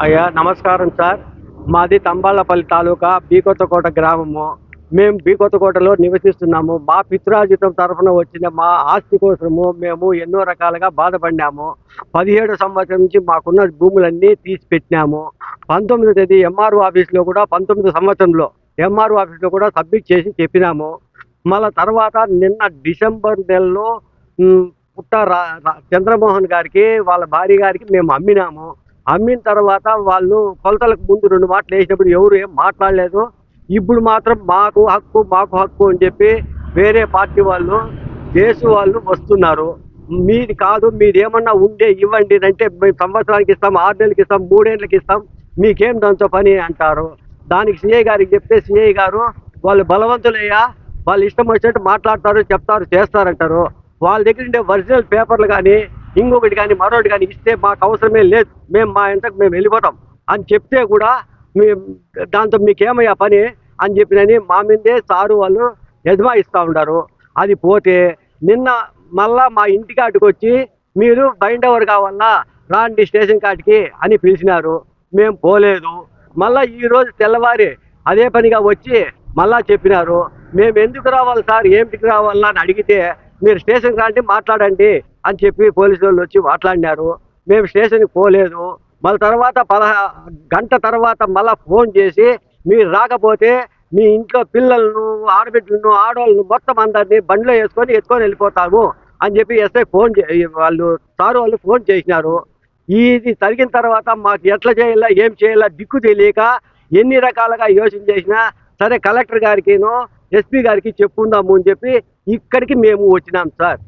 అయ్యా నమస్కారం సార్. మాది తంబాళ్ళపల్లి తాలూకా బీకొత్తకోట గ్రామము. మేము బీకొత్తకోటలో నివసిస్తున్నాము. మా పిత్రాజితం తరఫున వచ్చిన మా ఆస్తి కోసము మేము ఎన్నో రకాలుగా బాధపడినాము. పదిహేడు సంవత్సరం నుంచి మాకున్న భూములన్నీ తీసి పెట్టినాము తేదీ ఎంఆర్ఓ ఆఫీస్లో కూడా పంతొమ్మిది సంవత్సరంలో ఎంఆర్ఓ ఆఫీస్లో కూడా సబ్మిట్ చేసి చెప్పినాము. మళ్ళా తర్వాత నిన్న డిసెంబర్ నెలలో పుట్ట రా- చంద్రమోహన్ గారికి వాళ్ళ భార్య గారికి మేము అమ్మినాము. అమ్మిన తర్వాత వాళ్ళు కొలతలకు ముందు రెండు మాటలు వేసినప్పుడు ఎవరు ఏం మాట్లాడలేదు. ఇప్పుడు మాత్రం మాకు హక్కు మాకు హక్కు అని చెప్పి వేరే పార్టీ వాళ్ళు దేశ వాళ్ళు వస్తున్నారు. మీది కాదు మీరు ఏమన్నా ఉండే ఇవ్వండి అంటే మేము సంవత్సరానికి ఇస్తాం ఆరు నెలలకి ఇస్తాం మూడేళ్ళకి ఇస్తాం మీకేం దాంతో పని అంటారు. దానికి సిఐ గారికి చెప్తే సిఐ గారు వాళ్ళు బలవంతులయ్యా వాళ్ళు ఇష్టం వచ్చినట్టు మాట్లాడతారు చెప్తారు చేస్తారంటారు. వాళ్ళ దగ్గర ఉండే ఒరిజినల్ పేపర్లు కానీ ఇంకొకటి కానీ మరొకటి కానీ ఇస్తే మాకు అవసరమే లేదు. మేము మా ఇంతకు మేము వెళ్ళిపోతాం. అని చెప్తే కూడా మీ దాంతో మీకేమయ్యా పని? అని చెప్పినని మా మీదే సారు వాళ్ళు యజమాయిస్తూ ఉంటారు అది పోతే నిన్న మళ్ళా మా ఇంటి కాడికి వచ్చి మీరు బైండ్ ఓవర్ కావాలా రాండి స్టేషన్ కాడికి అని పిలిచినారు. మేము పోలేదు. మళ్ళా ఈ రోజు తెల్లవారి అదే పనిగా వచ్చి మళ్ళా చెప్పినారు. మేము ఎందుకు రావాలి సార్? ఏమిటికి రావాలా అని అడిగితే మీరు స్టేషన్కి రండి మాట్లాడండి అని చెప్పి పోలీసు వాళ్ళు వచ్చి మాట్లాడినారు. మేము స్టేషన్కి పోలేదు. మళ్ళీ తర్వాత పదహా గంట తర్వాత మళ్ళా ఫోన్ చేసి మీరు రాకపోతే మీ ఇంట్లో పిల్లలను ఆడబిడ్డలను ఆడవాళ్ళను మొత్తం అందరినీ బండిలో వేసుకొని ఎత్తుకొని వెళ్ళిపోతాము అని చెప్పి ఎస్ఐ ఫోన్ చే వాళ్ళు సారు వాళ్ళు ఫోన్ చేసినారు. ఇది జరిగిన తర్వాత మాకు ఎట్లా చేయాలా ఏం చేయాలా దిక్కు తెలియక ఎన్ని రకాలుగా యోచన చేసినా సరే కలెక్టర్ గారికిను ఎస్పీ గారికి చెప్పుకుందాము అని చెప్పి ఇక్కడికి మేము వచ్చినాం సార్.